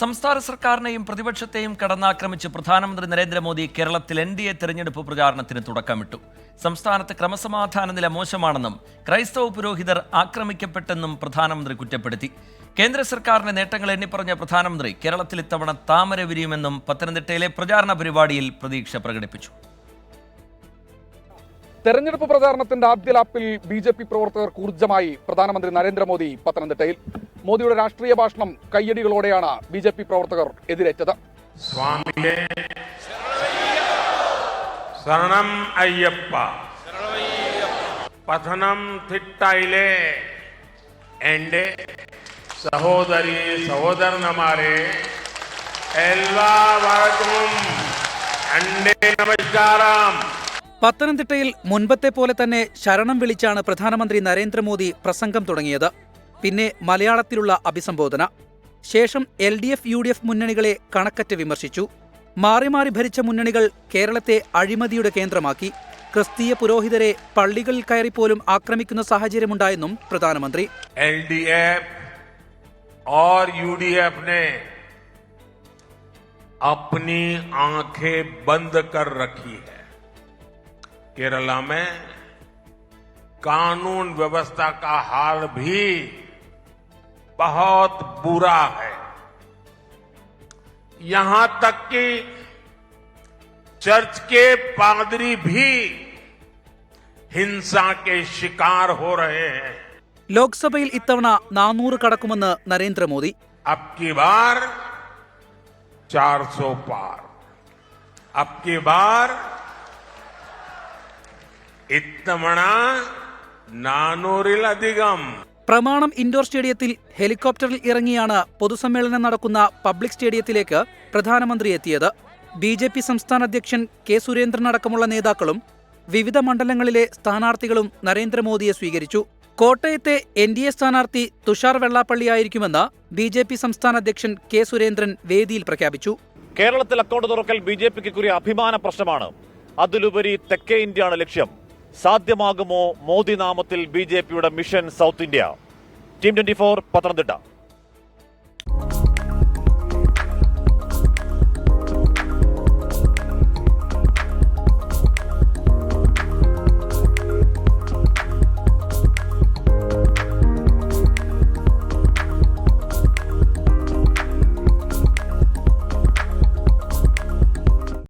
സംസ്ഥാന സർക്കാരിനെയും പ്രതിപക്ഷത്തെയും കടന്നാക്രമിച്ച് പ്രധാനമന്ത്രി നരേന്ദ്രമോദി കേരളത്തിൽ എൻ ഡി എ തെരഞ്ഞെടുപ്പ് പ്രചാരണത്തിന് തുടക്കമിട്ടു. സംസ്ഥാനത്ത് ക്രമസമാധാന നില മോശമാണെന്നും ക്രൈസ്തവ പുരോഹിതർ ആക്രമിക്കപ്പെട്ടെന്നും പ്രധാനമന്ത്രി കുറ്റപ്പെടുത്തി. കേന്ദ്ര സർക്കാരിന്റെ നേട്ടങ്ങൾ എണ്ണിപ്പറഞ്ഞ പ്രധാനമന്ത്രി കേരളത്തിൽ ഇത്തവണ താമര വിരിയുമെന്നും പത്തനംതിട്ടയിലെ പ്രചാരണ പരിപാടിയിൽ പ്രതീക്ഷ പ്രകടിപ്പിച്ചു. തെരഞ്ഞെടുപ്പ് പ്രചാരണത്തിന്റെ ആദ്യ ലാപ്പിൽ ബി ജെ പി പ്രവർത്തകർക്ക് ഊർജമായി പ്രധാനമന്ത്രി നരേന്ദ്രമോദി പത്തനംതിട്ടയിൽ. മോദിയുടെ രാഷ്ട്രീയ ഭാഷണം കയ്യടികളോടെയാണ് ബി ജെ പി പ്രവർത്തകർ എതിരേറ്റത്. സ്വാമിയെ ശരണം അയ്യപ്പ. പഥനം തിട്ടയിലെ എന്റെ സഹോദരി സഹോദരന്മാരെ എല്ലാവർക്കും നമസ്കാരം. പത്തനംതിട്ടയിൽ മുൻപത്തെ പോലെ തന്നെ ശരണം വിളിച്ചാണ് പ്രധാനമന്ത്രി നരേന്ദ്രമോദി പ്രസംഗം തുടങ്ങിയത്. പിന്നെ മലയാളത്തിലുള്ള അഭിസംബോധന ശേഷം L D F U D F മുന്നണികളെ കണക്കറ്റ് വിമർശിച്ചു മാറി മാറി ഭരിച്ച മുന്നണികൾ കേരളത്തെ അഴിമതിയുടെ കേന്ദ്രമാക്കി ക്രിസ്തീയ പുരോഹിതരെ പള്ളികളിൽ കയറിപ്പോലും ആക്രമിക്കുന്ന സാഹചര്യമുണ്ടായെന്നും പ്രധാനമന്ത്രി एल डी एफ और यूडीएफ ने अपनी आंखें बंद कर रखी है केरला में कानून व्यवस्था का हाल भी बहुत बुरा है यहां तक कि चर्च के पादरी भी हिंसा के शिकार हो रहे हैं ലോക്സഭയിൽ ഇത്തവണ നാനൂറ് കടക്കുമെന്ന് നരേന്ദ്രമോദി अब की बार 400 पार अब की बार ഇത്തവണ നാനൂറിലധികം പ്രമാണം ഇൻഡോർ സ്റ്റേഡിയത്തിൽ ഹെലികോപ്റ്ററിൽ ഇറങ്ങിയാണ് പൊതുസമ്മേളനം നടക്കുന്ന പബ്ലിക് സ്റ്റേഡിയത്തിലേക്ക് പ്രധാനമന്ത്രി എത്തിയത്. ബി ജെ പി സംസ്ഥാന അധ്യക്ഷൻ കെ സുരേന്ദ്രൻ അടക്കമുള്ള നേതാക്കളും വിവിധ മണ്ഡലങ്ങളിലെ സ്ഥാനാർത്ഥികളും നരേന്ദ്രമോദിയെ സ്വീകരിച്ചു. കോട്ടയത്തെ എൻ ഡി എ സ്ഥാനാർത്ഥി തുഷാർ വെള്ളാപ്പള്ളിയായിരിക്കുമെന്ന് ബി ജെ പി സംസ്ഥാന അധ്യക്ഷൻ കെ സുരേന്ദ്രൻ വേദിയിൽ പ്രഖ്യാപിച്ചു. കേരളത്തിൽ അക്കൗണ്ട് തുറക്കൽ ബി ജെ പിക്ക് അഭിമാന പ്രശ്നമാണ്. അതിലുപരി തെക്കേ ഇന്ത്യയാണ് ലക്ഷ്യം. സാധ്യമാകുമോ മോദി നാമത്തിൽ B mission south India? Team twenty Pathanamthitta.